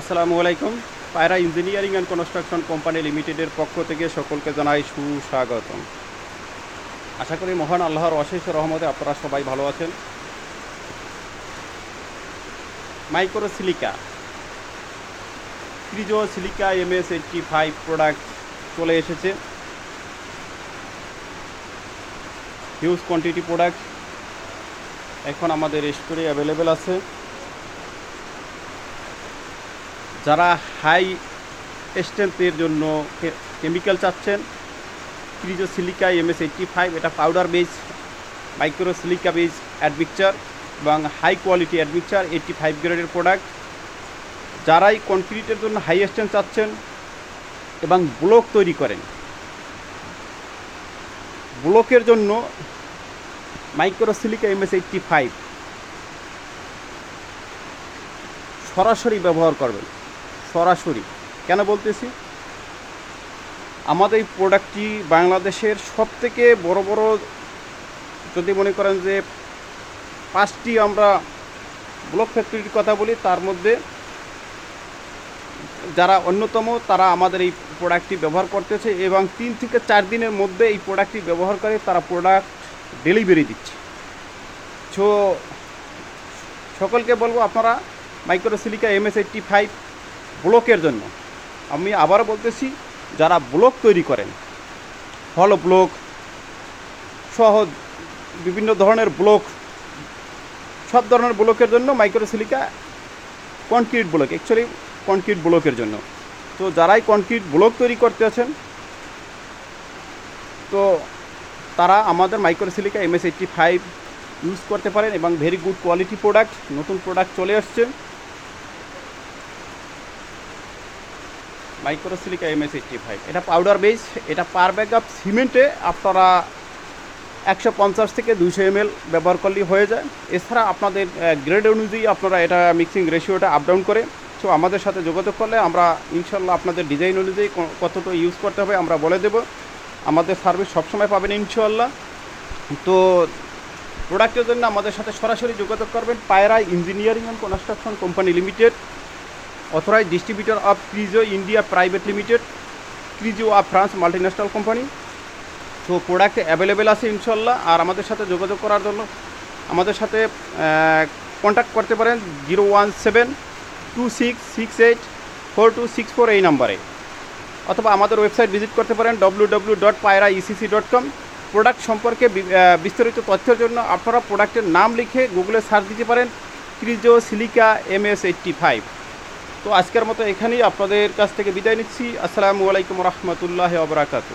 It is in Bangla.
আসসালামু আলাইকুম। পায়রা ইঞ্জিনিয়ারিং অ্যান্ড কনস্ট্রাকশন কোম্পানি লিমিটেডের পক্ষ থেকে সকলকে জানাই সুস্বাগতম। আশা করি মহান আল্লাহর অশেষ রহমতে আপনারা সবাই ভালো আছেন। Micro silica Crizo silica M S eighty five product চলে এসেছে। হিউজ কোয়ান্টিটি প্রোডাক্ট এখন আমাদের স্টোরে অ্যাভেলেবেল আছে। যারা হাই স্ট্রেংথের জন্য কেমিক্যাল চাচ্ছেন Crizo silica M S eighty five এটা powder base micro silica base admixture এবং high quality admixture eighty five গ্রেডের প্রোডাক্ট যারাই কনক্রিটের জন্য হাই স্ট্রেংথ চাচ্ছেন এবং ব্লক তৈরি করেন। ব্লকের জন্য micro silica M S eighty five সরাসরি ব্যবহার করবেন। সরাসরি। কেন বলতেছি? আমাদের এই প্রোডাক্টটি বাংলাদেশের সবথেকে বড় বড় যদি মনে করেন যে পাঁচটি আমরা ব্লক ফ্যাক্টরির কথা বলি, তার মধ্যে যারা অন্যতম তারা আমাদের এই প্রোডাক্টটি ব্যবহার করতেছে এবং তিন থেকে চার দিনের মধ্যে এই প্রোডাক্টটি ব্যবহার করে তারা প্রোডাক্ট ডেলিভারি দিচ্ছে। সো সকলকে বলব আপনারা microsilica M S eighty five ব্লকের জন্য। আমি আবারও বলতেছি, যারা ব্লক তৈরি করেন, হল ব্লক সহ বিভিন্ন ধরনের ব্লক, সব ধরনের ব্লকের জন্য microsilica concrete block actually concrete ব্লকের জন্য। তো যারাই কনক্রিট ব্লক তৈরি করতে আছেন, তো তারা আমাদের microsilica M S eighty five use করতে পারেন এবং ভেরি গুড কোয়ালিটি প্রোডাক্ট নতুন প্রোডাক্ট চলে আসছে। Micro silica M S eighty five এটা পাউডার বেস এটা পার ব্যাগ অফ সিমেন্টে আপনারা একশো পঞ্চাশ থেকে দুশো এম ব্যবহার করলেই হয়ে যায়। এছাড়া আপনাদের গ্রেড অনুযায়ী আপনারা এটা মিক্সিং রেশিওটা আপ ডাউন করে সো আমাদের সাথে যোগাযোগ করলে আমরা ইনশাল্লাহ আপনাদের ডিজাইন অনুযায়ী কতটা ইউজ করতে হবে আমরা বলে দেব। আমাদের সার্ভিস সবসময় পাবেন ইনশাল্লাহ। তো প্রোডাক্টের জন্য আমাদের সাথে সরাসরি যোগাযোগ করবেন Payra engineering and construction company limited. Authorize distributor of Crizo India private limited Crizo of France multinational company তো প্রোডাক্ট অ্যাভেলেবেল আছে ইনশাল্লাহ আর আমাদের সাথে যোগাযোগ করার জন্য। আমাদের সাথে কন্ট্যাক্ট করতে পারেন zero one seven two six six eight four two six four এই নাম্বারে। অথবা আমাদের ওয়েবসাইট ভিজিট করতে পারেন W W dot Payra ECC dot com product সম্পর্কে বিস্তারিত তথ্যের জন্য আপনারা প্রোডাক্টের নাম লিখে গুগলে সার্চ দিতে পারেন Crizo silica M S eighty five তো আজকের মতো এখানেই আপনাদের কাছ থেকে বিদায় নিচ্ছি। আসসালামু আলাইকুম রহমতুল্লাহ আবরাকাতু